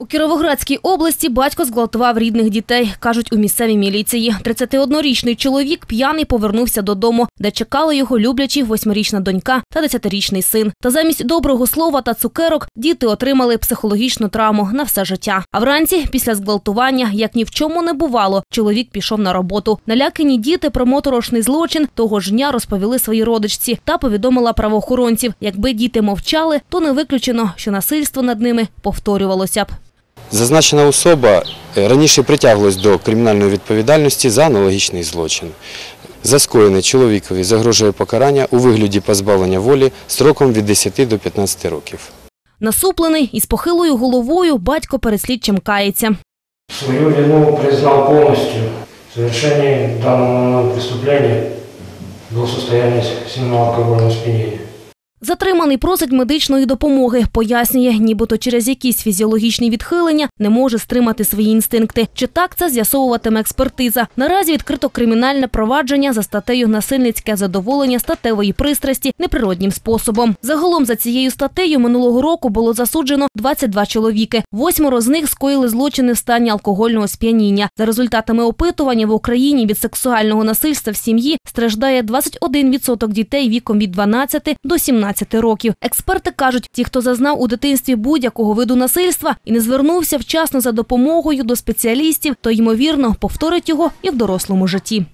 У Кіровоградській області батько зґвалтував рідних дітей, кажуть у місцевій міліції. 31-річний чоловік п'яний повернувся додому, де чекали його люблячі восьмирічна донька та 10-річний син. Та замість доброго слова та цукерок діти отримали психологічну травму на все життя. А вранці, після зґвалтування, як ні в чому не бувало, чоловік пішов на роботу. Налякані діти про моторошний злочин того ж дня розповіли своїй родичці та повідомила правоохоронців. Якби діти мовчали, то не виключено, що насильство над ними повторювалося б. Зазначена особа е, раніше притяглась до кримінальної відповідальності за аналогічний злочин. За скоєне чоловікові загрожує покарання у вигляді позбавлення волі строком від 10 до 15 років. Насуплений із похилою головою батько перед слідчим кається. Свою вину признал полностью. В совершении данного преступления был в состоянии сильного алкогольного спьянения. Затриманий просить медичної допомоги. Пояснює, нібито через якісь фізіологічні відхилення не може стримати свої інстинкти. Чи так це з'ясовуватиме експертиза. Наразі відкрито кримінальне провадження за статтею насильницьке задоволення статевої пристрасті неприроднім способом. Загалом за цією статтею минулого року було засуджено 22 чоловіки. Восьмеро з них скоїли злочини в стані алкогольного сп'яніння. За результатами опитування в Україні від сексуального насильства в сім'ї страждає 21% дітей віком від 12 до 17 років. Експерти кажуть, ті, хто зазнав у дитинстві будь-якого виду насильства і не звернувся вчасно за допомогою до спеціалістів, то ймовірно повторить його і в дорослому житті.